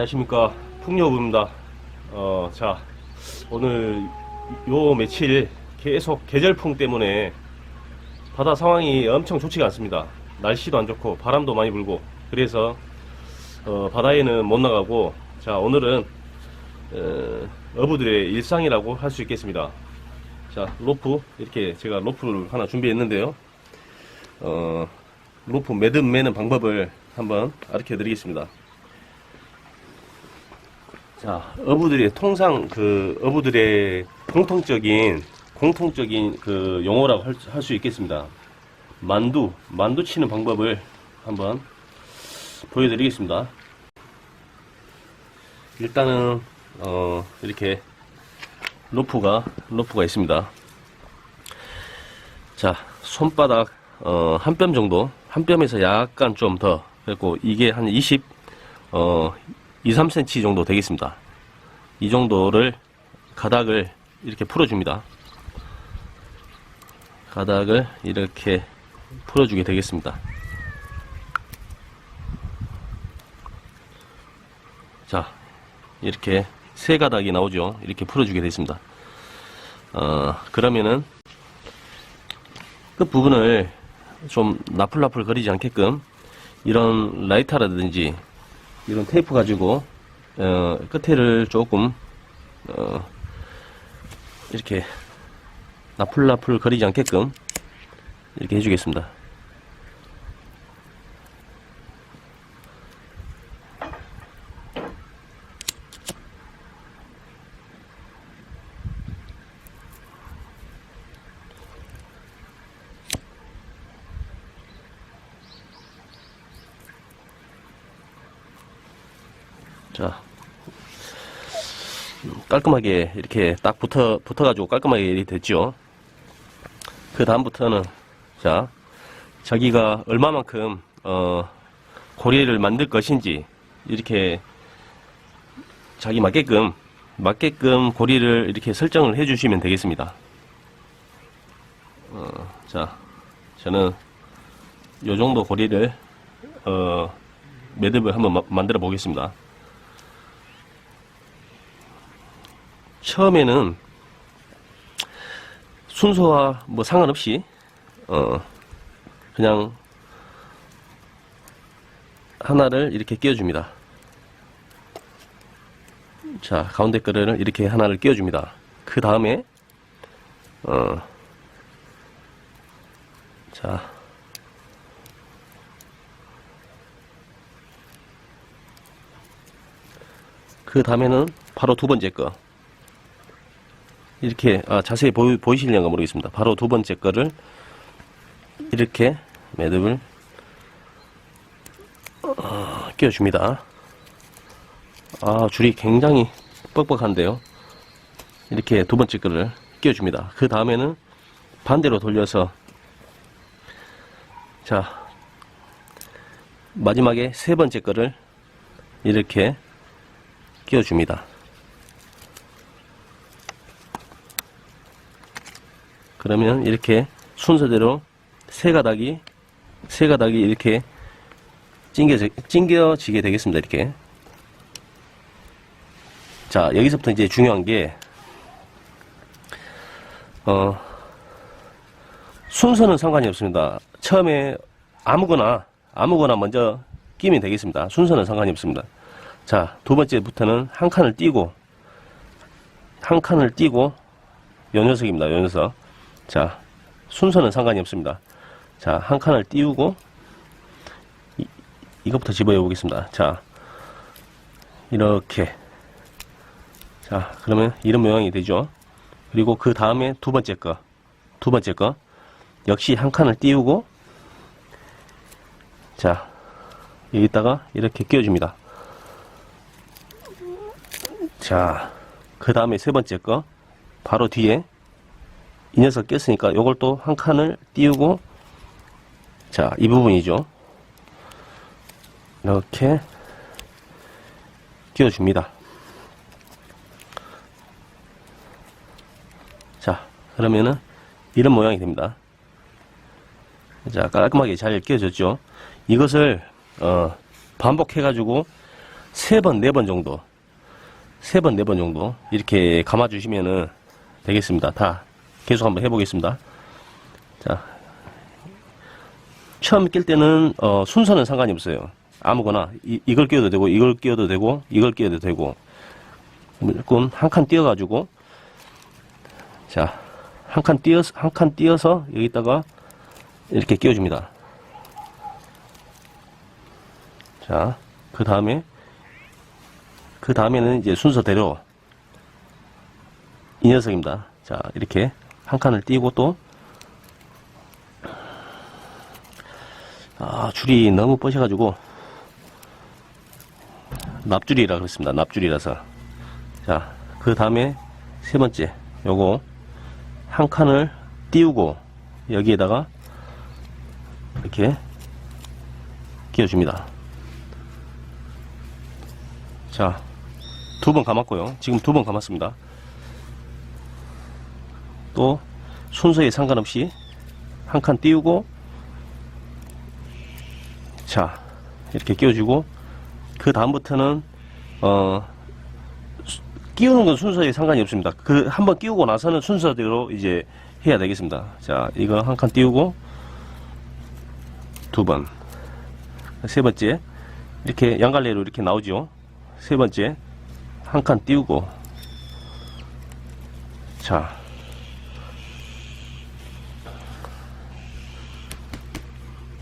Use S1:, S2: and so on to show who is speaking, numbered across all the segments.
S1: 안녕하십니까. 풍요부입니다. 어, 자 오늘 요 며칠 계속 계절풍 때문에 바다 상황이 엄청 좋지가 않습니다. 날씨도 안 좋고 바람도 많이 불고 그래서 어, 바다에는 못 나가고 자 오늘은 어, 어부들의 일상이라고 할 수 있겠습니다. 자 로프 이렇게 제가 로프를 하나 준비했는데요. 어, 로프 매듭 매는 방법을 한번 가르쳐 드리겠습니다 자, 어부들의 통상 그 어부들의 공통적인 공통적인 그 용어라고 할 수 있겠습니다. 만두, 만두 치는 방법을 한번 보여드리겠습니다. 일단은 어 이렇게 로프가 로프가 있습니다. 자, 손바닥 어, 한 뼘 정도, 한 뼘에서 약간 좀 더, 그리고 이게 한 20, 어, 2, 3cm 정도 되겠습니다. 이 정도를 가닥을 이렇게 풀어줍니다. 가닥을 이렇게 풀어주게 되겠습니다. 자, 이렇게 세 가닥이 나오죠. 이렇게 풀어주게 되겠습니다. 어, 그러면은 끝 부분을 좀 나풀나풀 거리지 않게끔 이런 라이터라든지 이런 테이프 가지고 어, 끝에를 조금 어, 이렇게 나풀나풀 거리지 않게끔 이렇게 해주겠습니다. 자, 깔끔하게 이렇게 딱 붙어, 붙어 가지고 깔끔하게 이렇게 됐죠. 그 다음부터는, 자, 자기가 얼마만큼, 어, 고리를 만들 것인지, 이렇게 자기 맞게끔, 맞게끔 고리를 이렇게 설정을 해 주시면 되겠습니다. 어, 자, 저는 요 정도 고리를, 어, 매듭을 한번 마- 만들어 보겠습니다. 처음에는 순서와 뭐 상관없이 어 그냥 하나를 이렇게 끼워줍니다. 자 가운데 거를 이렇게 하나를 끼워줍니다. 그 다음에 어 자. 그 다음에는 바로 두 번째 거. 이렇게 아, 자세히 보이, 보이시려가 모르겠습니다. 바로 두 번째 거를 이렇게 매듭을 어, 끼워줍니다. 아 줄이 굉장히 뻑뻑한데요. 이렇게 두 번째 거를 끼워줍니다. 그 다음에는 반대로 돌려서 자 마지막에 세 번째 거를 이렇게 끼워줍니다. 그러면 이렇게 순서대로 세 가닥이 세 가닥이 이렇게 찡겨져, 찡겨지게 되겠습니다. 이렇게. 자, 여기서부터 이제 중요한 게, 어, 순서는 상관이 없습니다. 처음에 아무거나, 아무거나 먼저 끼면 되겠습니다. 순서는 상관이 없습니다. 자, 두 번째부터는 한 칸을 띄고, 한 칸을 띄고, 요 녀석입니다. 요 녀석. 자, 순서는 상관이 없습니다. 자, 한 칸을 띄우고, 이, 이것부터 집어해 보겠습니다. 자, 이렇게. 자, 그러면 이런 모양이 되죠. 그리고 그 다음에 두 번째 거, 두 번째 거, 역시 한 칸을 띄우고, 자, 여기다가 이렇게 끼워줍니다. 자, 그 다음에 세 번째 거, 바로 뒤에, 이 녀석 꼈으니까 요걸 또 한 칸을 띄우고 자 이 부분이죠 이렇게 끼워줍니다 자 그러면은 이런 모양이 됩니다 자 깔끔하게 잘 끼워졌죠 이것을 어, 반복해 가지고 세 번, 네 번 정도. 세 번, 네 번 정도. 이렇게 감아 주시면은 되겠습니다. 다 계속 한번 해보겠습니다. 자. 처음 낄 때는, 어, 순서는 상관이 없어요. 아무거나, 이, 이걸 끼워도 되고, 이걸 끼워도 되고, 이걸 끼워도 되고, 무조건 한 칸 띄워가지고, 자, 한 칸 띄어서, 한 칸 띄어서, 여기다가, 이렇게 끼워줍니다. 자, 그 다음에, 그 다음에는 이제 순서대로 이 녀석입니다. 자, 이렇게 한 칸을 띄고 또, 아, 줄이 너무 뻗어가지고, 납줄이라 그랬습니다. 납줄이라서. 자, 그 다음에 세 번째, 요거, 한 칸을 띄우고, 여기에다가, 이렇게, 끼워줍니다. 자, 두 번 감았고요. 지금 두 번 감았습니다. 또 순서에 상관없이 한 칸 띄우고 자 이렇게 끼워주고 그 다음부터는 어 수- 끼우는 건 순서에 상관이 없습니다. 그 한번 끼우고 나서는 순서대로 이제 해야 되겠습니다. 자 이거 한 칸 띄우고 두 번, 세 번째 이렇게 양갈래로 이렇게 나오죠. 세 번째 한 칸 띄우고 자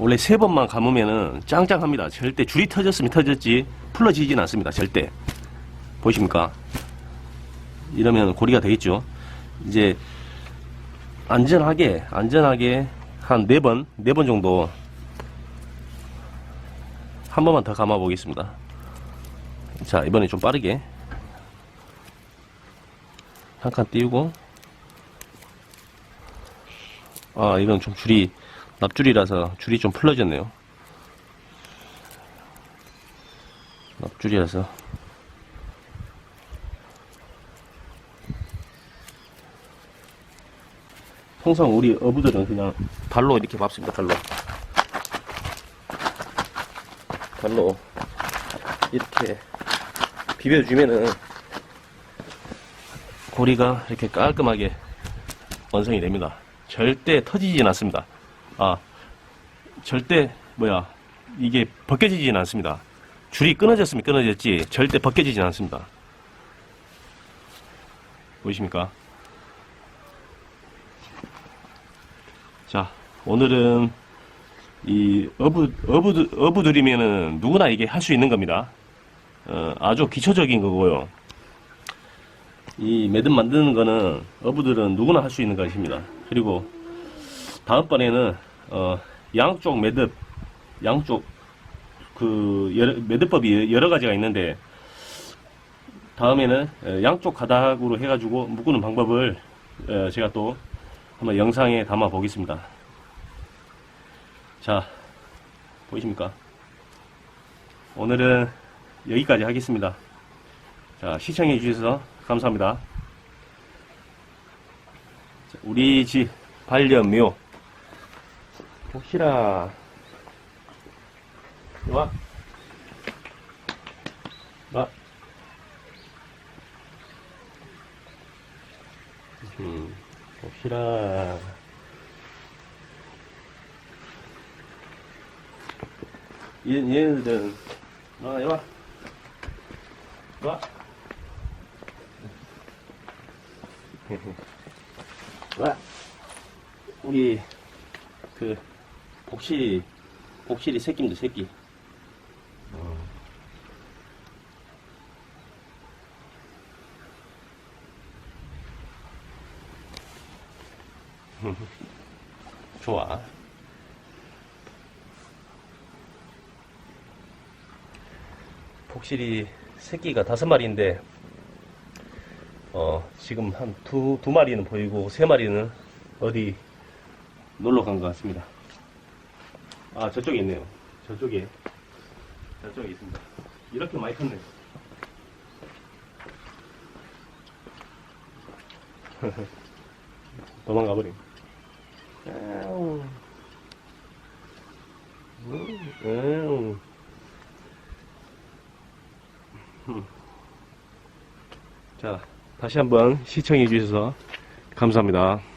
S1: 원래 세 번만 감으면은 짱짱합니다. 절대 줄이 터졌으면 터졌지 풀어지진 않습니다. 절대 보이십니까? 이러면 고리가 되겠죠. 이제 안전하게 안전하게 한 네 번 네 번 정도 한 번만 더 감아 보겠습니다. 자 이번에 좀 빠르게 한 칸 띄우고 아 이건 좀 줄이 납줄이라서 줄이 좀 풀러졌네요 납줄이라서 통상 우리 어부들은 그냥 발로 이렇게 밟습니다 발로 발로 이렇게 비벼주면은 고리가 이렇게 깔끔하게 완성이 됩니다. 절대 터지진 않습니다. 아, 절대, 뭐야, 이게 벗겨지진 않습니다. 줄이 끊어졌으면 끊어졌지, 절대 벗겨지진 않습니다. 보이십니까? 자, 오늘은 이 어부, 어부, 어부들이면은 누구나 이게 할 수 있는 겁니다. 어, 아주 기초적인 거고요. 이 매듭 만드는 거는 어부들은 누구나 할 수 있는 것입니다. 그리고 다음번에는 어, 양쪽 매듭, 양쪽 그 여러, 매듭법이 여러 가지가 있는데 다음에는 어, 양쪽 가닥으로 해가지고 묶는 방법을 어, 제가 또 한번 영상에 담아 보겠습니다. 자, 보이십니까? 오늘은 여기까지 하겠습니다. 자, 시청해 주셔서 감사합니다. 자, 우리 집 반려묘. 이리 와. 와. 음, 복실아. 얘, 얘네들은, 아, 이리 와. 와. 와, 우리 그 복실이 복실이 새끼입니다 새끼. 좋아. 복실이 새끼가 다섯 마리인데 어, 지금 한 두, 두 마리는 보이고, 세 마리는 어디 놀러 간 것 같습니다. 아, 저쪽에 있네요. 저쪽에. 저쪽에 있습니다. 이렇게 많이 컸네. 도망가 음. 자, 다시 한번 시청해 주셔서 감사합니다.